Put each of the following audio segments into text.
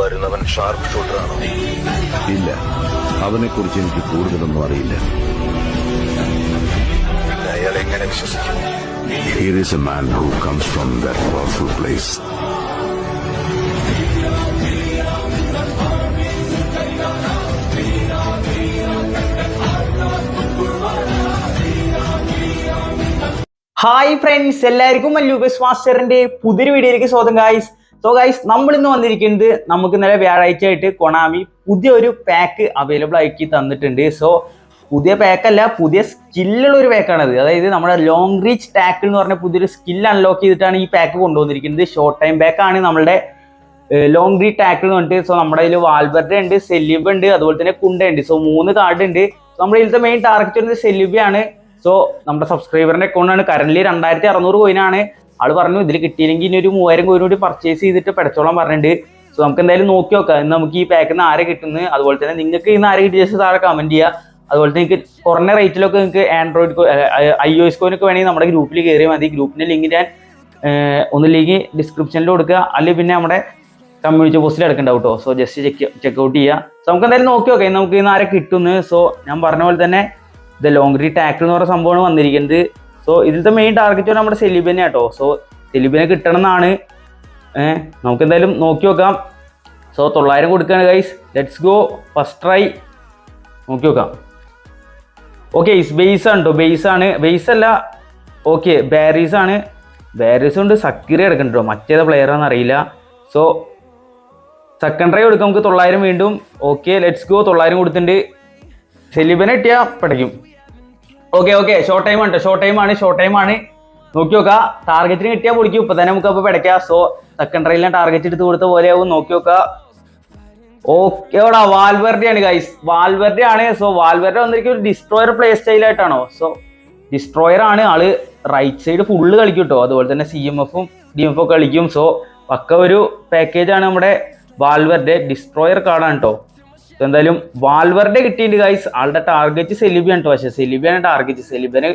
വരുന്നവൻ ഷാർപ്പ് ഷൂട്ടറാണോ ഇല്ല. അവനെക്കുറിച്ച് എനിക്ക് കൂടുതലൊന്നും അറിയില്ല. അയാൾ എങ്ങനെ വിശ്വസിക്കും? Here is a man who comes from that powerful place. Hi friends എല്ലാവർക്കും മല്ലു മാസ്റ്ററിന്റെ പുതിയൊരു വീഡിയോയിലേക്ക് സ്വാഗതം ഗായ്സ് സോ ഗൈസ് നമ്മൾ ഇന്ന് വന്നിരിക്കുന്നത് നമുക്ക് ഇന്നലെ വ്യാഴാഴ്ച ആയിട്ട് കൊണാമി പുതിയൊരു പാക്ക് അവൈലബിൾ ആക്കി തന്നിട്ടുണ്ട്. സോ പുതിയ പാക്കല്ല പുതിയ സ്കില്ലുള്ള ഒരു പാക്കാണത് അതായത് നമ്മുടെ ലോങ് റീച്ച് ടാക്കിൾ എന്ന് പറഞ്ഞ പുതിയൊരു സ്കിൽ അൺലോക്ക് ചെയ്തിട്ടാണ് ഈ പാക്ക് കൊണ്ടുവന്നിരിക്കുന്നത്. ഷോർട്ട് ടൈം പാക്കാണ് നമ്മുടെ ലോങ് റീ ടാക്കിൾ എന്ന് പറഞ്ഞിട്ട്. സോ നമ്മുടെ കയ്യിൽ വാൽബർഡ് ഉണ്ട് സെലിബ് ഉണ്ട് അതുപോലെ തന്നെ കുണ്ട ഉണ്ട്. സോ മൂന്ന് കാർഡ് ഉണ്ട്. നമ്മുടെ ഇതിലത്തെ മെയിൻ ടാർഗറ്റ് വരുന്നത് സെലിബിയാണ് സോ നമ്മുടെ സബ്സ്ക്രൈബറിന്റെ അക്കൗണ്ടാണ് കറന്റ് രണ്ടായിരത്തി അറുന്നൂറ് കോയിനാണ് ആൾ പറഞ്ഞു ഇതിൽ കിട്ടിയില്ലെങ്കിൽ ഇനി ഒരു മൂവായിരം കോടി കൂടി പർച്ചേസ് ചെയ്തിട്ട് പഠിച്ചോളാൻ പറഞ്ഞിട്ടുണ്ട്. സോ നമുക്ക് എന്തായാലും നോക്കി നോക്കാം. നമുക്ക് ഈ പാക്കിൽ നിന്ന് ആരെ കിട്ടുന്നത് അതുപോലെ തന്നെ നിങ്ങൾക്ക് ഇന്ന് ആരെ കിട്ടിയ താഴെ കമന്റ് ചെയ്യുക അതുപോലെ തന്നെ നിങ്ങൾക്ക് കുറഞ്ഞ റേറ്റിലൊക്കെ നിങ്ങൾക്ക് ആൻഡ്രോയിഡ് ഐ ഒ എസ് കോയിനൊക്കെ വേണമെങ്കിൽ നമ്മുടെ ഗ്രൂപ്പിൽ കയറിയാൽ മതി. ഗ്രൂപ്പിന്റെ ലിങ്ക് ഞാൻ ഒന്നില്ലെങ്കിൽ ഡിസ്ക്രിപ്ഷനിൽ കൊടുക്കുക. അല്ലെങ്കിൽ പിന്നെ നമ്മുടെ കമ്മ്യൂണിറ്റി പോസ്റ്റിൽ എടുക്കേണ്ട കേട്ടോ സോ ജസ്റ്റ് ചെക്ക് ഔട്ട് ചെയ്യുക സോ നമുക്ക് എന്തായാലും നോക്കി നോക്കാം. നമുക്ക് ഇന്ന് ആരെ കിട്ടുന്നു? സോ ഞാൻ പറഞ്ഞ പോലെ തന്നെ ഇത് ലോങ് റീ ടാക്കിൾ എന്ന് പറയുന്ന സംഭവമാണ് വന്നിരിക്കുന്നത്. സോ ഇതിലത്തെ മെയിൻ ടാർഗറ്റ് നമ്മുടെ സെലിബിനെ കേട്ടോ സോ സെലിബിനെ കിട്ടണം എന്നാണ് നമുക്ക് എന്തായാലും നോക്കി നോക്കാം. സോ തൊള്ളായിരം കൊടുക്കുകയാണ് guys let's go first try നോക്കി നോക്കാം. ഓക്കെ ബേസ് ആണ് കേട്ടോ ബേസ് ആണ്. ബേസ് അല്ല. ഓക്കെ ബാരീസ് ആണ്. ബാരീസ് കൊണ്ട് സക്കിറി എടുക്കണ്ടോ മറ്റേത് പ്ലെയർ ആണെന്ന് അറിയില്ല. സോ സെക്കൻഡ് ട്രൈ കൊടുക്കാം. നമുക്ക് തൊള്ളായിരം വീണ്ടും. ഓക്കെ ലെറ്റ്സ് ഗോ തൊള്ളായിരം കൊടുത്തിട്ടുണ്ട്. സെലിബനെ കിട്ടിയാൽ പഠിക്കും ഓക്കെ ഓക്കെ ഷോർട്ട് ടൈം ആണ് ഷോർട്ട് ടൈം ആണ്. ഷോർട്ട് ടൈം ആണ്. നോക്കി നോക്കാം. ടാർഗറ്റിന് കിട്ടിയാൽ പൊളിക്കും. ഇപ്പൊ തന്നെ നമുക്ക് അപ്പൊ പിടയ്ക്കാം. സോ സെക്കൻഡ് ട്രൈലിന് ടാർഗറ്റ് എടുത്ത് കൊടുത്ത പോലെയാവും നോക്കി നോക്കാം. ഓക്കെ ഓടാ വാൽവെർഡെ ആണ് ഗൈസ് വാൽവെർഡി ആണ്. സോ വാൽവെർഡി വന്നിരിക്കും ഒരു ഡിസ്ട്രോയർ പ്ലേ സ്റ്റൈൽ ആയിട്ടാണോ? സോ ഡിസ്ട്രോയർ ആണ്. ആൾ റൈറ്റ് സൈഡ് ഫുള്ള് കളിക്കും കേട്ടോ അതുപോലെ തന്നെ സി എം എഫും ഡി എം എഫും കളിക്കും. സോ പക്ക ഒരു പാക്കേജ് ആണ് നമ്മുടെ വാൽവെർഡെ ഡിസ്ട്രോയർ കാർഡാണ് കേട്ടോ എന്തായാലും വാൽവെർഡെ കിട്ടിയിട്ടുണ്ട് ഗൈസ് ആളുടെ ടാർഗറ്റ് സെലിബിയാണ് കേട്ടോ പക്ഷേ സെലിബിയാണ് ടാർഗറ്റ് സെലിബിനെ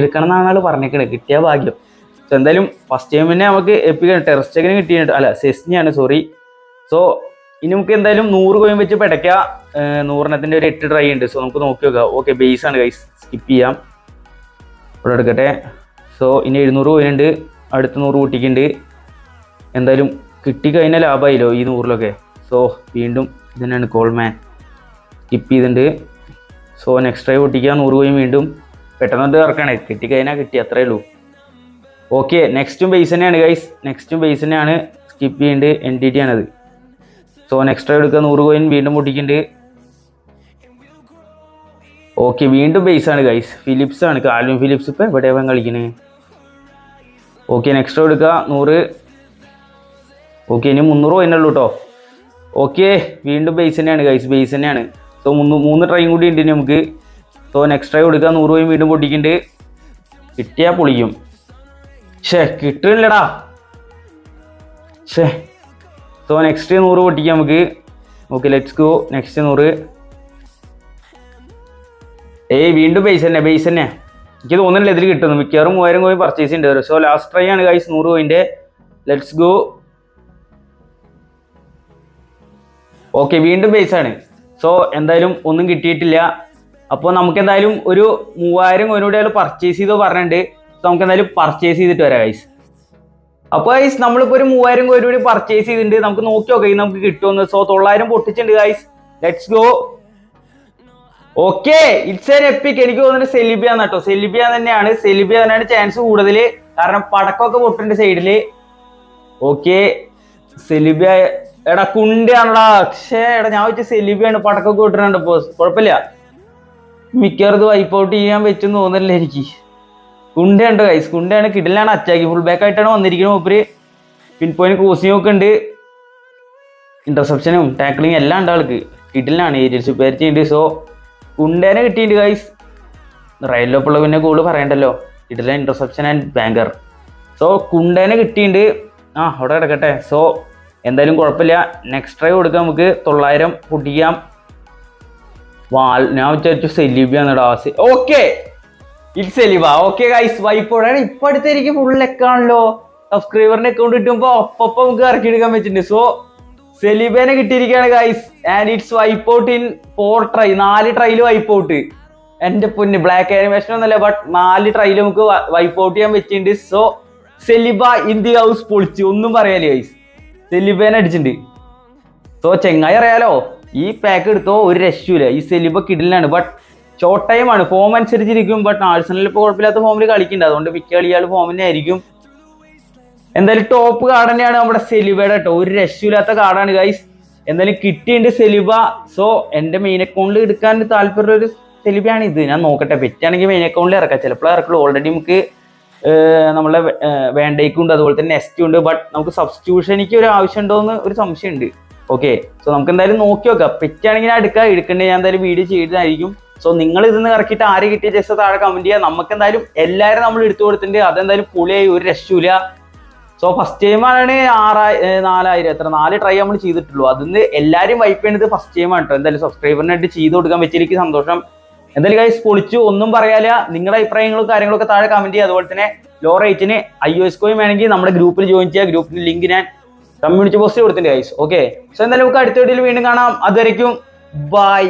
എടുക്കണം എന്നാണ് ആൾ പറഞ്ഞേക്കണേ. കിട്ടിയ ഭാഗ്യം. സോ എന്തായാലും ഫസ്റ്റ് ടൈം തന്നെ നമുക്ക് എപ്പിക്കാൻ ടെറസ്റ്റക്കിന് കിട്ടിയിട്ടുണ്ട്. അല്ല സെസ്നിയാണ് സോറി സോ ഇനി നമുക്ക് എന്തായാലും നൂറ് കോയിൻ വെച്ച് പെടയ്ക്ക. ഏർ നൂറെണ്ണത്തിന്റെ ഒരു എട്ട് ട്രൈ ഉണ്ട്. സോ നമുക്ക് നോക്കി നോക്കാം. ഓക്കെ ബേസ് ആണ് ഗൈസ് സ്കിപ്പ് ചെയ്യാം. ഇവിടെ എടുക്കട്ടെ. സോ ഇനി എഴുന്നൂറ് കോയിൻ ഉണ്ട്. അടുത്ത നൂറ് കൂട്ടിക്കുണ്ട് എന്തായാലും കിട്ടിക്കഴിഞ്ഞാൽ ലാഭമായില്ലോ ഈ നൂറിലൊക്കെ? സോ വീണ്ടും ഇത് തന്നെയാണ് കോൾമാൻ സ്കിപ്പ് ചെയ്തിട്ടുണ്ട് സോ നെക്സ്റ്റ് ഡ്രൈവ് ഒട്ടിക്കുക നൂറ് കോയിൻ വീണ്ടും. പെട്ടെന്ന് ഇറക്കണേ. കിട്ടിക്കഴിഞ്ഞാൽ കിട്ടി അത്രേ ഉള്ളൂ. ഓക്കെ നെക്സ്റ്റും ബേസ് തന്നെയാണ് ഗൈസ് നെക്സ്റ്റും ബേസ് തന്നെയാണ്. സ്കിപ്പ് ചെയ്യേണ്ടത് എൻ ടി ടി ആണത്. സോ നെക്സ്റ്റ് ഡ്രൈവ് എടുക്കുക നൂറ് കോയിൻ വീണ്ടും പൊട്ടിക്കുന്നുണ്ട് ഓക്കെ വീണ്ടും ബേസ് ആണ് ഗൈസ് ഫിലിപ്സ് ആണ്. കാൽവിൻ ഫിലിപ്സ് ഇപ്പം എവിടെയാവാൻ കളിക്കുന്നത് ഓക്കെ നെക്സ്റ്റ് എടുക്കുക നൂറ്. ഓക്കെ ഇനി മുന്നൂറ് കോയിനുള്ളൂ കേട്ടോ ഓക്കെ വീണ്ടും ബേസ് തന്നെയാണ് ഗൈസ് ബേസ് തന്നെയാണ്. സോ മൂന്ന് മൂന്ന് ട്രൈയും കൂടി ഉണ്ട് നമുക്ക്. സോ നെക്സ്റ്റ് ട്രൈ കൊടുക്കുക. നൂറ് രൂപയും വീണ്ടും പൊട്ടിക്കുന്നുണ്ട്. കിട്ടിയാൽ പൊളിക്കും ഷേ കിട്ടില്ലടാ ഷേ സോ നെക്സ്റ്റ് നൂറ് പൊട്ടിക്കാം നമുക്ക്. ഓക്കെ ലെറ്റ്സ് ഗോ നെക്സ്റ്റ് നൂറ്. ഏയ് വീണ്ടും ബേസ് തന്നെ ബേസ് തന്നെ. എനിക്ക് തോന്നുന്നില്ല ഇതിൽ കിട്ടുന്നു മിക്കവാറും മൂവായിരം കോയിൻ പർച്ചേസ് ഉണ്ട്. സോ ലാസ്റ്റ് ട്രൈ ആണ് ഗൈസ് നൂറ് കോയിന്റെ ലെറ്റ്സ് ഗോ ഓക്കെ വീണ്ടും ബേസ് ആണ്. സോ എന്തായാലും ഒന്നും കിട്ടിയിട്ടില്ല. അപ്പോൾ നമുക്ക് എന്തായാലും ഒരു മൂവായിരം കോയിനൂടെ പർച്ചേസ് ചെയ്തോ പറഞ്ഞിട്ടുണ്ട്. സോ നമുക്ക് എന്തായാലും പർച്ചേസ് ചെയ്തിട്ട് വരാം ഗൈസ് അപ്പോൾ ഗൈസ് നമ്മളിപ്പോൾ ഒരു മൂവായിരം കോയിൻ കൂടി പർച്ചേസ് ചെയ്തിട്ടുണ്ട്. നമുക്ക് നോക്കി നോക്കാം നമുക്ക് കിട്ടുമെന്ന് സോ തൊള്ളായിരം പൊട്ടിച്ചിട്ടുണ്ട് guys let's go okay it's an epic എനിക്ക് തോന്നുന്നത് സെലിബിയ കേട്ടോ. സെലിബിയ തന്നെയാണ്. സെലിബിയ തന്നെയാണ് ചാൻസ് കൂടുതൽ കാരണം പടക്കമൊക്കെ പൊട്ടുണ്ട് സൈഡിൽ ഓക്കെ സെലിബിയ എടാ കുണ്ടിയാണടാ. പക്ഷേ എടാ ഞാൻ വെച്ച സെലിബിയാണ് പടക്കം പൊട്ടുന്നുണ്ട് ബോസ് കുഴപ്പമില്ല. മിക്കവാറും വൈപ്പ് ഔട്ട് ചെയ്യാൻ പറ്റും തോന്നില്ല എനിക്ക്. കുണ്ടയുണ്ട് കൈസ് കുണ്ടയാണ്. കിടിലാണ് അച്ചാക്കി ഫുൾ ബാക്ക് ആയിട്ടാണ് വന്നിരിക്കുന്നത് മൂപ്പര്. പിൻ പോയിന്റ് ക്രോസിംഗ് ഒക്കെ ഉണ്ട്. ഇന്റർസെപ്ഷനും ടാക്ലിങ് എല്ലാം ഉണ്ട് ആൾക്ക്. കിടിലാണ്. ഏരിയൽ സുപ്പേരിറ്റി ചെയ്യുന്നുണ്ട് സോ കുണ്ടേനെ കിട്ടിയിട്ടുണ്ട് ഗൈസ് റയലിലൊപ്പുള്ള പിന്നെ ഗോൾ പറയണ്ടല്ലോ. കിടില ഇന്റർസെപ്ഷൻ ആൻഡ് ബാങ്കർ സോ കുണ്ടേനെ കിട്ടിയിട്ടുണ്ട്. ആ അവിടെ കിടക്കട്ടെ. സോ എന്തായാലും കുഴപ്പമില്ല. നെക്സ്റ്റ് ട്രൈ കൊടുക്കുക നമുക്ക്. തൊള്ളായിരം പൊട്ടിക്കാം വാൽ ഞാൻ വിചാരിച്ചു സെലിബിയാന്നിടാ ഓക്കെ ഇറ്റ് സെലിബ. ഓക്കെ ഗൈസ് വൈപ്പോഴാണ് ഇപ്പൊ അടുത്തേക്ക് ഫുൾ ലെക്കാണല്ലോ സബ്സ്ക്രൈബറിന്റെ അക്കൗണ്ട് കിട്ടുമ്പോ ഒപ്പം നമുക്ക് ഇറക്കി എടുക്കാൻ പറ്റുന്നുണ്ട് സോ സെലിബേനെ കിട്ടിയിരിക്കുകയാണ് guys and it's wipe out in four try നാല് ട്രൈയിൽ വൈപ്പ് ഔട്ട് എന്റെ പൊന്ന് ബ്ലാക്ക് ആനിമേഷൻ ഒന്നല്ല ബട്ട് നാല് ട്രൈയിൽ നമുക്ക് വൈപ്പ് ഔട്ട് ചെയ്യാൻ പറ്റിയിട്ടുണ്ട് സോ സെലിബ ഇൻ ദി ഹൗസ് പൊളിച്ചു. ഒന്നും പറയാലേ ഗൈസ് സെലിബേനെ അടിച്ചിട്ടുണ്ട്. സോ ചെങ്ങായി അറിയാലോ ഈ പാക്ക് എടുത്തോ ഒരു രക്ഷയില്ല ഈ സെലിബ കിടിലാണ് ബട്ട് ഷോർട്ട് ടൈം ആണ്. ഫോം അനുസരിച്ചിരിക്കും ബട്ട് ആഴ്സണലിൽ ഇപ്പോൾ കുഴപ്പമില്ലാത്ത ഫോമിൽ കളിക്കുന്നുണ്ട്. അതുകൊണ്ട് മിക്ക കളിയാൾ ഫോം തന്നെ ആയിരിക്കും. എന്തായാലും ടോപ്പ് കാർഡ് തന്നെയാണ് നമ്മുടെ സെലിബയുടെ കേട്ടോ ഒരു രക്ഷയില്ലാത്ത കാർഡാണ് ഗൈസ് എന്തായാലും കിട്ടിയിട്ടുണ്ട് സെലിബ. സോ എന്റെ മെയിൻ അക്കൗണ്ടിൽ എടുക്കാൻ താല്പര്യമുള്ള ഒരു സെലിബയാണ് ഇത്. ഞാൻ നോക്കട്ടെ. പെറ്റാണെങ്കിൽ മെയിൻ അക്കൗണ്ടിൽ ഇറക്കാം. ചിലപ്പോൾ ഇറക്കുള്ളൂ. ഓൾറെഡി നമുക്ക് നമ്മളെ വേണ്ടേക്കും ഉണ്ട് അതുപോലെ തന്നെ നെസ്റ്റ് ഉണ്ട്. ബട്ട് നമുക്ക് സബ്സ്റ്റിറ്റ്യൂഷനിക്ക് ഒരു ആവശ്യം ഉണ്ടോ എന്ന് ഒരു സംശയമുണ്ട്. ഓക്കെ സോ നമുക്ക് എന്തായാലും നോക്കി നോക്കാം. പറ്റുകയാണെങ്കിൽ ഞാൻ എടുക്കാം. എടുക്കണ്ടേ ഞാൻ എന്തായാലും വീഡിയോ ചെയ്തതായിരിക്കും സോ നിങ്ങൾ ഇതിന്ന് ഇറക്കിയിട്ട് ആര് കിട്ടിയ ജസ്റ്റ് താഴെ കമന്റ് ചെയ്യുക. നമുക്ക് എന്തായാലും എല്ലാവരും നമ്മൾ എടുത്തു കൊടുത്തിട്ടുണ്ട്. അതെന്തായാലും പുളിയായി. ഒരു രക്ഷയില്ല സോ ഫസ്റ്റ് ടൈമാണ് ആറായി നാലായിരം. എത്ര? നാല് ട്രൈ നമ്മൾ ചെയ്തിട്ടുള്ളൂ. അതിന്ന് എല്ലാവരും വൈപ്പ് ചെയ്യുന്നത് ഫസ്റ്റ് ടൈമാണ് കേട്ടോ എന്തായാലും സബ്സ്ക്രൈബറിനായിട്ട് ചെയ്ത് കൊടുക്കാൻ പറ്റിയ സന്തോഷം. എന്തായാലും ഗൈസ് പൊളിച്ചു. ഒന്നും പറയാല്ല. നിങ്ങളുടെ അഭിപ്രായങ്ങളും കാര്യങ്ങളൊക്കെ താഴെ കമന്റ് ചെയ്യുക. അതുപോലെ തന്നെ ലോ റേറ്റിന് ഐ ഒ എസ് കോയും വേണമെങ്കിൽ നമ്മുടെ ഗ്രൂപ്പിൽ ജോയിൻ ചെയ്യുക. ഗ്രൂപ്പിന്റെ ലിങ്ക് ഞാൻ കമ്മ്യൂണിറ്റി പോസ്റ്റ് കൊടുത്തിട്ടുണ്ട് ഗൈസ് ഓക്കെ സോ എന്തായാലും നമുക്ക് അടുത്ത വീഡിയോയിൽ വീണ്ടും കാണാം. അതുവരയ്ക്കും ബൈ